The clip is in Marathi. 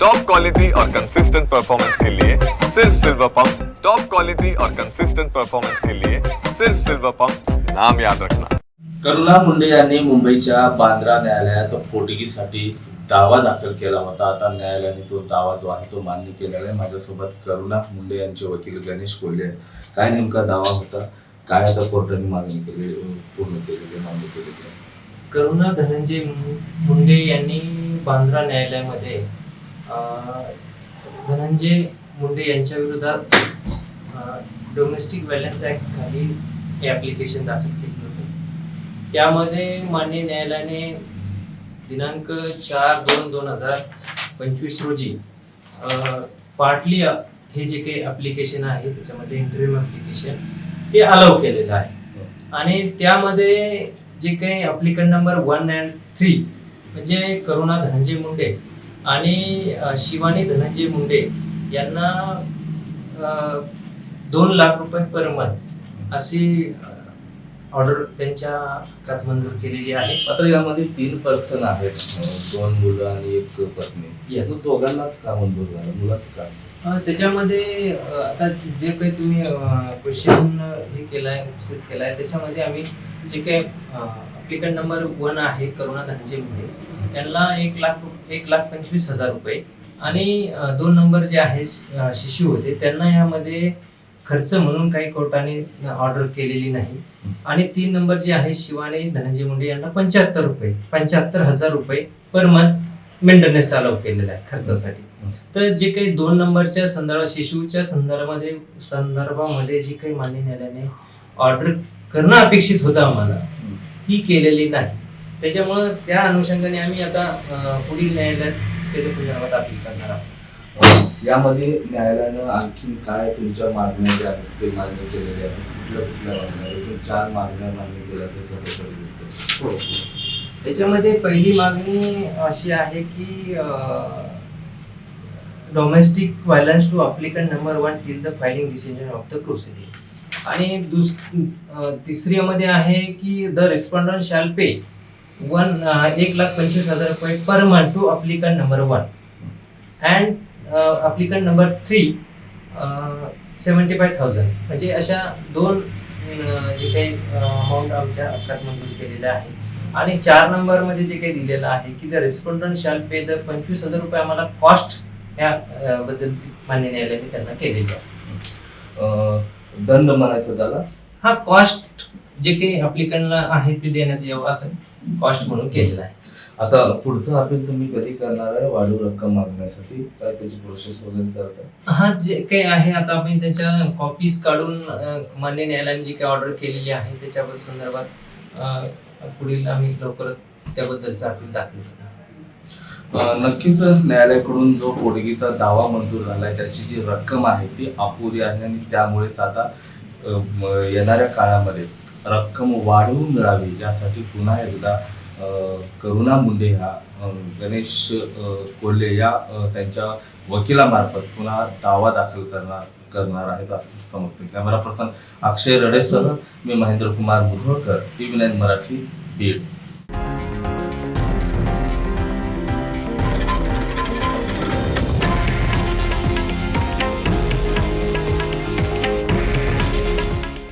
टॉप क्वालिटी और कंसिस्टेंट परफॉर्मेंस के लिए सिर्फ सिल्वर पंप टॉप क्वालिटी और कंसिस्टेंट परफॉर्मेंस के लिए सिर्फ सिल्वर पंप नाम याद रखना। करुणा मुंडे यांनी मुंबईच्या बांद्रा न्यायालयात पोटगीसाठी दावा दाखल केला होता. आता न्यायालयाने तो दावा जो आहे तो मान्य केलेला आहे. माझ्यासोबत करुणा मुंडे यांचे वकील गणेश कोल्हे. काय नेमका दावा होता? काय आता कोर्टाने मागणी केली पूर्ण केलेली मान्य केलेली करुणा धनंजय मुंडे यांनी बांद्रा न्यायालयामध्ये धनंजय मुंडे यांच्या विरोधात डोमेस्टिक व्हायलन्स ऍक्ट खाली हे ॲप्लिकेशन दाखल केले होते. त्यामध्ये मान्य न्यायालयाने दिनांक चार दोन दोन हजार पंचवीस रोजी पार्टली हे जे काही ॲप्लिकेशन आहे त्याच्यामध्ये इंटरव्ह्यू ॲप्लिकेशन ते अलाव केलेलं आहे. आणि त्यामध्ये जे काही applicant number one and three म्हणजे करुणा धनंजय मुंडे आणि शिवानी धनंजय मुंडे यांना दोन लाख रुपये पर मंथ अशी ऑर्डर त्यांच्या हातात मंजूर केलेली आहे. मात्र यामध्ये तीन पर्सन आहेत. दोन मुलं आणि एक पत्नी. मग दोघांनाच का मंजूर झालं? मुलाच का? त्याच्यामध्ये आता जे काही तुम्ही क्वेश्चन हे केलाय उपस्थित केलाय त्याच्यामध्ये आम्ही जे काही ॲप्लिकंट नंबर वन आहे करुणा धनंजय मुंडे त्यांना एक लाख एक लाख पंचवीस हजार रुपये. आणि दोन नंबर जे आहे शिशू होते त्यांना यामध्ये खर्च म्हणून काही कोर्टाने ऑर्डर केलेली नाही. आणि तीन नंबर जे आहे शिवानी धनंजय मुंडे यांना पंच्याहत्तर रुपये पंच्याहत्तर हजार रुपये पर मंथ मेंटेनन्स अलाव केलेला आहे खर्चासाठी. तर जे काही दोन नंबरच्या संदर्भात शिशूच्या संदर्भामध्ये संदर्भामध्ये जी काही मान्य न्यायालयाने ऑर्डर करणं अपेक्षित होतं आम्हाला ती केलेली नाही. त्याच्यामुळं त्या अनुषंगाने आम्ही आता पुढील न्यायालयात त्याच्या संदर्भात अपील करणार आहोत. यामध्ये न्यायालयानं आणखी काय तुमच्या मागण्या ज्या आहेत ते मान्य केलेल्या आहेत? कुठल्या कुठल्या मागण्या एकूण चार मागण्या मान्य केल्या ते सगळं दिसतं हो. त्याच्यामध्ये पहिली मागणी अशी आहे की domestic violence to applicant number one till the filing decision of the proceeding आणि दुस तिसरीमध्ये आहे की the respondent shall pay one एक लाख पंचवीस हजार रुपये per month to applicant number one and applicant number three seventy five thousand म्हणजे अशा दोन जे काही अमाऊंट आमच्या अपघात मंजूर केलेल्या आहे आणि चार नंबरमध्ये जे काही दिलेलं आहे की द रेस्पॉन्डंट शाल पे द पंचवीस हजार रुपये आम्हाला कॉस्ट या बद्दल मान्य न्यायालयाने त्यांना केलेली आहे. दंड म्हणायचं त्याला. हा कॉस्ट जे काही अप्लिकंटला आहे ते देण्यात यावं असं कॉस्ट म्हणून केलेलं आहे. आता पुढचं अपील तुम्ही कधी करणार आहे? वाढू रक्कम मागण्यासाठी काय त्याची प्रोसेस वगैरे करताय हा जे काही आहे आता आपण त्याच्या कॉपीज काढून मान्य न्यायालयाने जी काही ऑर्डर केलेली आहे त्याच्याबद्दल संदर्भात पुढील आम्ही लवकरच त्याबद्दलचा अपील दाखल नक्कीच न्यायालयाकडून जो पोटगीचा दावा मंजूर झालाय त्याची जी रक्कम आहे ती अपुरी आहे आणि त्यामुळेच आता येणाऱ्या काळामध्ये रक्कम वाढवून मिळावी यासाठी पुन्हा एकदा करुणा मुंडे ह्या गणेश कोल्हे या त्यांच्या वकिलामार्फत पुन्हा दावा दाखल करणार करणार आहेत असं समजते कॅमेरा पर्सन अक्षय रडेसह मी Mahendra Kumar Mudholkar T V nine Marathi Beed.